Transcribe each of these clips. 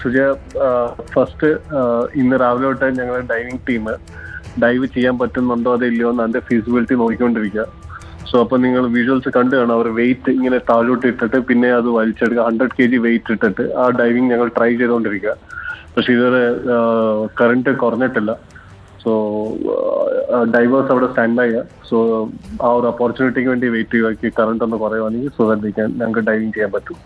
Sujaya first ഇന്ന് രാവിലെ തൊട്ട് ഞങ്ങളുടെ ഡൈവിംഗ് ടീം ഡൈവ് ചെയ്യാൻ പറ്റുന്നുണ്ടോ അതോ ഇല്ലയോ എന്ന് അതിന്റെ ഫീസിബിലിറ്റി നോക്കിക്കൊണ്ടിരിക്കുക സോ അപ്പൊ നിങ്ങൾ വിഷ്വൽസ് കണ്ടു കാണും. അവർ വെയിറ്റ് ഇങ്ങനെ താഴോട്ട് ഇട്ടിട്ട് പിന്നെ അത് വലിച്ചെടുക്കുക. ഹൺഡ്രഡ് കെ ജി വെയിറ്റ് ഇട്ടിട്ട് ആ ഡൈവിംഗ് ഞങ്ങൾ ട്രൈ ചെയ്തുകൊണ്ടിരിക്കുക. പക്ഷെ ഇതുവരെ കറണ്ട് കുറഞ്ഞിട്ടില്ല. സോ ഡൈവേഴ്സ് അവിടെ സ്റ്റാൻഡ് ആയ സോ ആ ഒരു ഓപ്പർച്യൂണിറ്റിക്ക് വേണ്ടി വെയിറ്റ് ചെയ്യുക കറണ്ട് ഒന്ന് കുറയുവാണെങ്കിൽ സോ ഞങ്ങൾക്ക് ഡൈവിംഗ് ചെയ്യാൻ പറ്റും.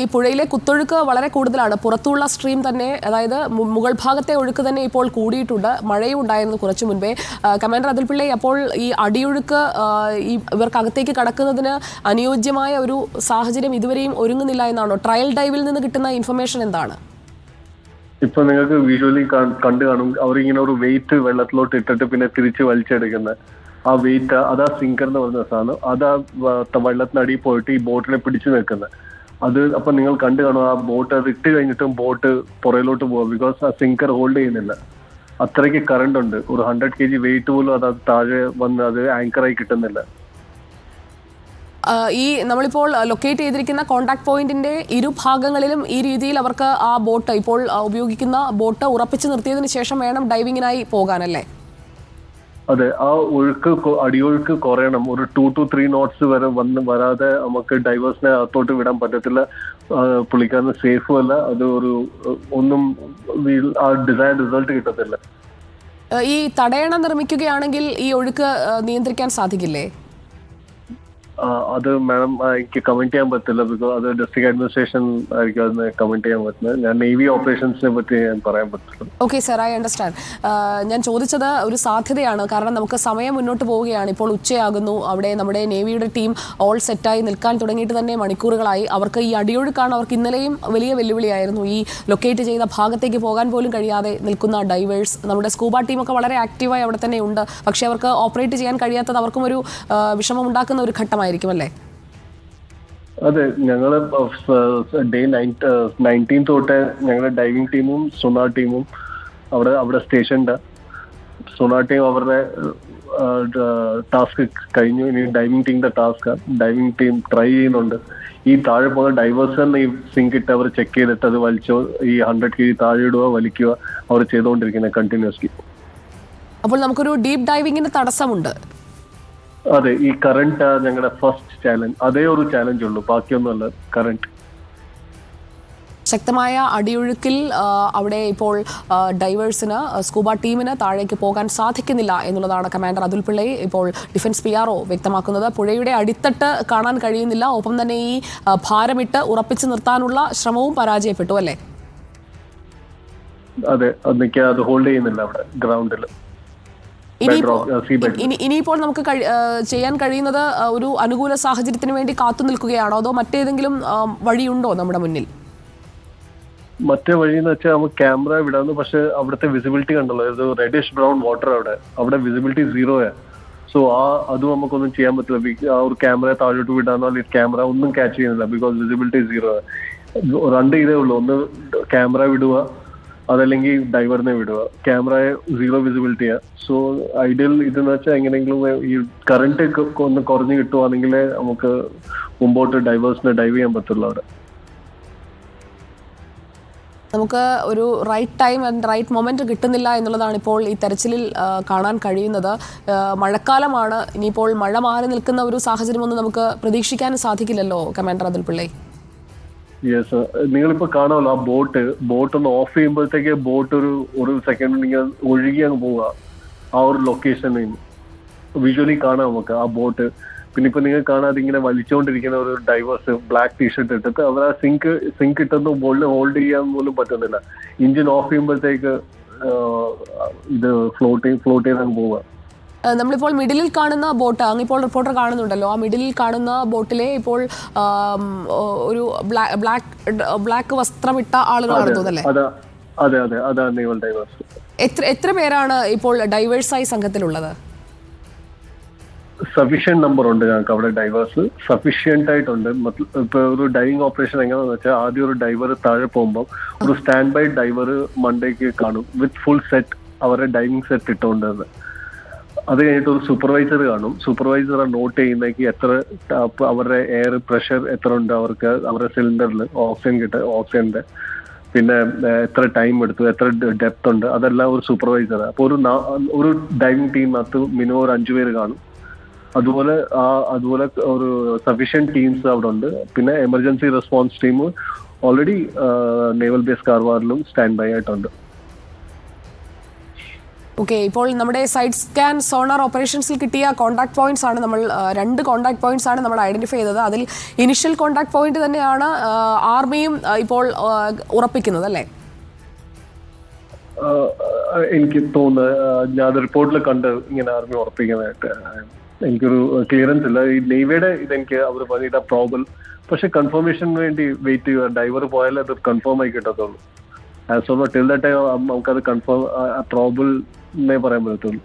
ഈ പുഴയിലെ കുത്തൊഴുക്ക് വളരെ കൂടുതലാണ്. പുറത്തുള്ള സ്ട്രീം തന്നെ അതായത് മുകൾ ഭാഗത്തെ ഒഴുക്ക് തന്നെ ഇപ്പോൾ കൂടിയിട്ടുണ്ട്. മഴയും ഉണ്ടായിരുന്നു കുറച്ചു മുൻപേ. കമാൻഡർ അതിൽ പിള്ളை അപ്പോൾ ഈ അടിയൊഴുക്ക് ഈ ഇവർക്ക് അകത്തേക്ക് കടക്കുന്നതിന് അനുയോജ്യമായ ഒരു സാഹചര്യം ഇതുവരെയും ഒരുങ്ങുന്നില്ല എന്നാണോ? ട്രയൽ ഡൈവിൽ നിന്ന് കിട്ടുന്ന ഇൻഫർമേഷൻ എന്താണ്? ഇപ്പൊ നിങ്ങൾക്ക് വിഷ്വലി കണ്ടു കാണും. അവർ ഇങ്ങനെ ഒരു വെയിറ്റ് വെള്ളത്തിലോട്ട് ഇട്ടിട്ട് പിന്നെ തിരിച്ച് വലിച്ചെടുക്കുന്ന ആ വെയിറ്റ് അതാ സിങ്കർ എന്ന് പറയുന്ന സാധനം. അതാ വെള്ളത്തിനടിയിൽ പോയിട്ട് ഈ ബോട്ടിനെ പിടിച്ചു നിൽക്കുന്നത്. അത് അപ്പൊ നിങ്ങൾ കണ്ടു കാണും ആ ബോട്ട് അത് ഇട്ട് കഴിഞ്ഞിട്ടും ബോട്ട് പുറയിലോട്ട് പോകാം ബിക്കോസ് ആ സിങ്കർ ഹോൾഡ് ചെയ്യുന്നില്ല. അത്രയ്ക്ക് കറണ്ട് ഉണ്ട്. ഒരു ഹൺഡ്രഡ് കെ ജി വെയിറ്റ് പോലും അത് താഴെ വന്ന് അത് ആങ്കറായി കിട്ടുന്നില്ല. ഈ നമ്മളിപ്പോൾ ലൊക്കേറ്റ് ചെയ്തിരിക്കുന്ന കോൺടാക്ട് പോയിന്റിന്റെ ഇരുഭാഗങ്ങളിലും ഈ രീതിയിൽ അവർക്ക് ആ ബോട്ട് ഇപ്പോൾ ഉപയോഗിക്കുന്ന ബോട്ട് ഉറപ്പിച്ചു നിർത്തിയതിനു ശേഷം വേണം ഡൈവിങ്ങിനായി പോകാനല്ലേ അതെ ആ ഒഴുക്ക് അടിയൊഴുക്ക് കുറയണം. ഒരു ടു ടു ത്രീ നോട്ട്സ് വരെ വന്ന് വരാതെ നമുക്ക് ഡൈവേഴ്സിനെ അകത്തോട്ട് വിടാൻ പറ്റത്തില്ല. പുള്ളിക്കാരന് സേഫും അല്ല. അത് ഒരു ഒന്നും ആ ഡിസൈൻ റിസൾട്ട് കിട്ടത്തില്ല. ഈ തടയണ നിർമ്മിക്കുകയാണെങ്കിൽ ഈ ഒഴുക്ക് നിയന്ത്രിക്കാൻ സാധിക്കില്ലേ? അത് മാഡം എനിക്ക് കമന്റ് ചെയ്യാൻ പറ്റില്ല. ബിക്കോസ് അത് ഡിസ്ട്രിക്ട് അഡ്മിനിസ്ട്രേഷൻ ആയിരിക്കും അതിന് കമന്റ് ചെയ്യാൻ പറ്റുന്നത്. ഞാൻ നേവി ഓപ്പറേഷൻസിനെ പറ്റി ഞാൻ പറയാൻ പറ്റില്ല. ഓക്കെ സർ ഐ അണ്ടർസ്റ്റാൻഡ് ഞാൻ ചോദിച്ചത് ഒരു സാധ്യതയാണ്. കാരണം നമുക്ക് സമയം മുന്നോട്ട് പോവുകയാണ്. ഇപ്പോൾ ഉച്ചയാകുന്നു. അവിടെ നമ്മുടെ നേവിയുടെ ടീം ഓൾ സെറ്റായി നിൽക്കാൻ തുടങ്ങിയിട്ട് തന്നെ മണിക്കൂറുകളായി. അവർക്ക് ഈ അടിയൊഴുക്കാണ് അവർക്ക് ഇന്നലെയും വലിയ വെല്ലുവിളിയായിരുന്നു. ഈ ലൊക്കേറ്റ് ചെയ്ത ഭാഗത്തേക്ക് പോകാൻ പോലും കഴിയാതെ നിൽക്കുന്ന ഡൈവേഴ്സ് നമ്മുടെ സ്കൂബ ടീമൊക്കെ വളരെ ആക്റ്റീവായി അവിടെ തന്നെ ഉണ്ട്. പക്ഷേ അവർക്ക് ഓപ്പറേറ്റ് ചെയ്യാൻ കഴിയാത്തത് അവർക്കും ഒരു വിഷമമുണ്ടാക്കുന്ന വിഷമം ഉണ്ടാക്കുന്ന ഒരു ഘട്ടമായിരിക്കും അല്ലേ? അതെ ഞങ്ങൾ ഡേ നയന്റീൻ തൊട്ട് ഞങ്ങളുടെ ഡൈവിംഗ് ടീമും സുനാർ ടീമും അവിടെ അവിടെ സ്റ്റേഷൻ ഉണ്ട് സുനാർ ടീം അവരുടെ ടാസ്ക് കഴിഞ്ഞു. ഇനി ഡൈവിംഗ് ടീമിന്റെ ടാസ്ക് ഡൈവിംഗ് ടീം ട്രൈ ചെയ്യുന്നുണ്ട്. ഈ താഴെ പോകുന്ന ഡൈവേഴ്സ് തന്നെ ഈ സിങ്ക് ഇട്ട് അവർ ചെക്ക് ചെയ്തിട്ട് അത് വലിച്ചോ ഈ ഹൺഡ്രഡ് കെ ജി താഴെ ഇടുക വലിക്കുക അവർ ചെയ്തുകൊണ്ടിരിക്കുന്നത് കണ്ടിന്യൂസ്ലി. അപ്പോൾ നമുക്കൊരു ഡീപ്പ് ഡൈവിംഗിന്റെ തടസ്സമുണ്ട്. അതെ ഈ കറണ്ട് ഞങ്ങളുടെ ഫസ്റ്റ് ചാലഞ്ച് അതേ ഒരു ചാലഞ്ച് ഉള്ളൂ. ബാക്കിയൊന്നുമല്ല കറണ്ട് ശക്തമായ അടിയൊഴുക്കിൽ അവിടെ ഇപ്പോൾ ഡൈവേഴ്സിന് സ്കൂബ ടീമിന് താഴേക്ക് പോകാൻ സാധിക്കുന്നില്ല എന്നുള്ളതാണ് കമാൻഡർ അതുൽ പിള്ളൈ ഇപ്പോൾ ഡിഫൻസ് പി ആർ വ്യക്തമാക്കുന്നത്. പുഴയുടെ അടിത്തട്ട് കാണാൻ കഴിയുന്നില്ല. ഒപ്പം തന്നെ ഈ ഭാരമിട്ട് ഉറപ്പിച്ചു നിർത്താനുള്ള ശ്രമവും പരാജയപ്പെട്ടു അല്ലേ? അതെ അത് ഹോൾഡ് ചെയ്യുന്നില്ല അവിടെ ഗ്രൗണ്ടിൽ ഇനി ഇനിയിപ്പോൾ നമുക്ക് ചെയ്യാൻ കഴിയുന്നത് ഒരു അനുകൂല സാഹചര്യത്തിന് വേണ്ടി കാത്തു നിൽക്കുകയാണോ? അതോ മറ്റേതെങ്കിലും വഴിയുണ്ടോ നമ്മുടെ മുന്നിൽ? മറ്റേ വഴി എന്ന് വെച്ചാൽ നമുക്ക് ക്യാമറ വിടാന്ന് പക്ഷെ അവിടുത്തെ വിസിബിലിറ്റി കണ്ടല്ലോ. ഇത് റെഡിഷ് ബ്രൗൺ വാട്ടർ അവിടെ. അവിടെ വിസിബിലിറ്റി സീറോയാ സോ ആ അത് നമുക്കൊന്നും ചെയ്യാൻ പറ്റില്ല. ആ ഒരു ക്യാമറ താഴോട്ട് വിടാന്നോ അല്ലെങ്കിൽ ക്യാമറ ഒന്നും ക്യാച്ച് ചെയ്യുന്നില്ല ബിക്കോസ് വിസിബിലിറ്റി സീറോ രണ്ട് ഇതേ ഉള്ളൂ. ഒന്ന് ക്യാമറ വിടുക അതല്ലെങ്കിൽ ഡൈവറിനെ വിടുക. ക്യാമറയെ സീറോ വിസിബിലിറ്റിയാ സോ ഐഡിയൽ ഇതെന്ന് വെച്ചാൽ എങ്ങനെയെങ്കിലും ഈ കറണ്ട് ഒന്ന് കുറഞ്ഞു കിട്ടുവാണെങ്കിൽ നമുക്ക് മുമ്പോട്ട് ഡൈവേഴ്സിനെ ഡൈവ് ചെയ്യാൻ പറ്റുള്ളൂ അവിടെ. നമുക്ക് ഒരു right time and right moment കിട്ടുന്നില്ല എന്നുള്ളതാണ് ഇപ്പോൾ ഈ തെരച്ചിലിൽ കാണാൻ കഴിയുന്നത്. മഴക്കാലമാണ്. ഇനിയിപ്പോൾ മഴ മാറി നിൽക്കുന്ന ഒരു സാഹചര്യമൊന്നും നമുക്ക് പ്രതീക്ഷിക്കാനും സാധിക്കില്ലല്ലോ കമാൻഡർ അതിൽ പിള്ളൈ യെസ് നിങ്ങളിപ്പോ കാണാമല്ലോ ആ ബോട്ട് ബോട്ട് ഒന്ന് ഓഫ് ചെയ്യുമ്പോഴത്തേക്ക് ബോട്ട് ഒരു ഒരു സെക്കൻഡ് നിങ്ങൾ ഒഴുകി അങ്ങ് പോവുക. ആ ഒരു ലൊക്കേഷനിൽ വിഷ്വലി കാണാം നമുക്ക് ആ ബോട്ട്. പിന്നെ ഇപ്പൊ നിങ്ങൾ കാണാതെ ഇങ്ങനെ വലിച്ചുകൊണ്ടിരിക്കുന്ന ഒരു ഡൈവേഴ്സ് ബ്ലാക്ക് ടീഷർട്ട് ഇട്ടിട്ട് അവർ ആ സിങ്ക് സിങ്ക് ഇട്ടൊന്നും ബോളിനെ ഹോൾഡ് ചെയ്യാൻ പോലും പറ്റുന്നില്ല. ഇഞ്ചിൻ ഓഫ് ചെയ്യുമ്പോഴത്തേക്ക് ഇത് ഫ്ലോട്ട് ഫ്ലോട്ട് ചെയ്ത് അങ്ങ് പോവുക. നമ്മളിപ്പോൾ മിഡിലിൽ കാണുന്ന ബോട്ട് അങ്ങിപ്പോൾ റിപ്പോർട്ടർ കാണുന്നുണ്ടല്ലോ. ആ മിഡിലിൽ കാണുന്ന ബോട്ടിലെ ഇപ്പോൾ ഒരു ബ്ലാക്ക് ബ്ലാക്ക് വസ്ത്രമിട്ട ആളുകളാണ് തോന്നല്ലേ അതെ അതെ അതാണ് ഡൈവേഴ്സ് എത്ര എത്ര പേരാണ് ഇപ്പോൾ ഡൈവേഴ്സായി സംഘത്തിലുള്ളത്? സഫീഷ്യന്റ് നമ്പർ ഉണ്ട് ഞങ്ങൾക്ക് അവിടെ ഡൈവേഴ്സ് സഫീഷ്യന്റ് ആയിട്ടുണ്ട്. ഇപ്പൊ ഒരു ഡൈവിംഗ് ഓപ്പറേഷൻ എങ്ങനെയാണെന്ന് വെച്ചാൽ ആദ്യം ഒരു ഡൈവർ താഴെ പോകുമ്പോൾ ഒരു സ്റ്റാൻഡ് ബൈ ഡൈവർ മണ്ടേക്ക് കാണും. വിത്ത് ഫുൾ സെറ്റ് അവരുടെ ഡൈവിംഗ് സെറ്റ് ഇട്ടുകൊണ്ടത് അത് കഴിഞ്ഞിട്ട് ഒരു സൂപ്പർവൈസർ കാണും. സൂപ്പർവൈസർ നോട്ട് ചെയ്യുന്നേക്ക് എത്ര അവരുടെ എയർ പ്രഷർ എത്ര ഉണ്ട് അവർക്ക് അവരുടെ സിലിണ്ടറിൽ ഓക്സിജൻ കിട്ട ഓക്സിജന്റെ പിന്നെ എത്ര ടൈം എടുത്തു എത്ര ഡെപ്ത് ഉണ്ട് അതെല്ലാം ഒരു സൂപ്പർവൈസർ അപ്പോൾ ഒരു ഒരു ഡൈവിംഗ് ടീമിനകത്ത് മിനിമം ഒരു അഞ്ചു പേര് കാണും. അതുപോലെ ആ അതുപോലെ ഒരു സഫീഷ്യന്റ് ടീംസ് അവിടെ ഉണ്ട്. പിന്നെ emergency response team already naval base കാർവാറിലും stand by ആയിട്ടുണ്ട്. ഓക്കെ ഇപ്പോൾ നമ്മുടെ സൈഡ് സ്കാൻ സോണാർ ഓപ്പറേഷൻസിൽ കിട്ടിയ കോൺടാക്ട് പോയിന്റ്സ് ആണ് നമ്മൾ രണ്ട് കോൺടാക്ട് പോയിന്റ്സ് ആണ് നമ്മൾ ഐഡന്റിഫൈ ചെയ്തത്. അതിൽ ഇനിഷ്യൽ കോൺടാക്ട് പോയിന്റ് തന്നെയാണ് ആർമിയും ഇപ്പോൾ ഉറപ്പിക്കുന്നത് അല്ലേ? എനിക്ക് തോന്നുന്നത് ഞാൻ റിപ്പോർട്ടിൽ കണ്ട് ഇങ്ങനെ ആർമി ഉറപ്പിക്കുന്നതായിട്ട് എനിക്കൊരു ക്ലിയറൻസ് ഇല്ല. ഈ നെയ്വേടെ ഇതെനിക്ക് അവർ പറഞ്ഞിട്ട് പ്രോബൽ പക്ഷെ കൺഫർമേഷന് വേണ്ടി വെയിറ്റ് ചെയ്യുക. ഡൈവർ പോയാലേ അത് കൺഫേം ആയി കിട്ടത്തുള്ളൂ. As of till the time നമുക്കത് കൺഫേം പ്രോബിൾ എന്നേ പറയാൻ പറ്റത്തുള്ളൂ.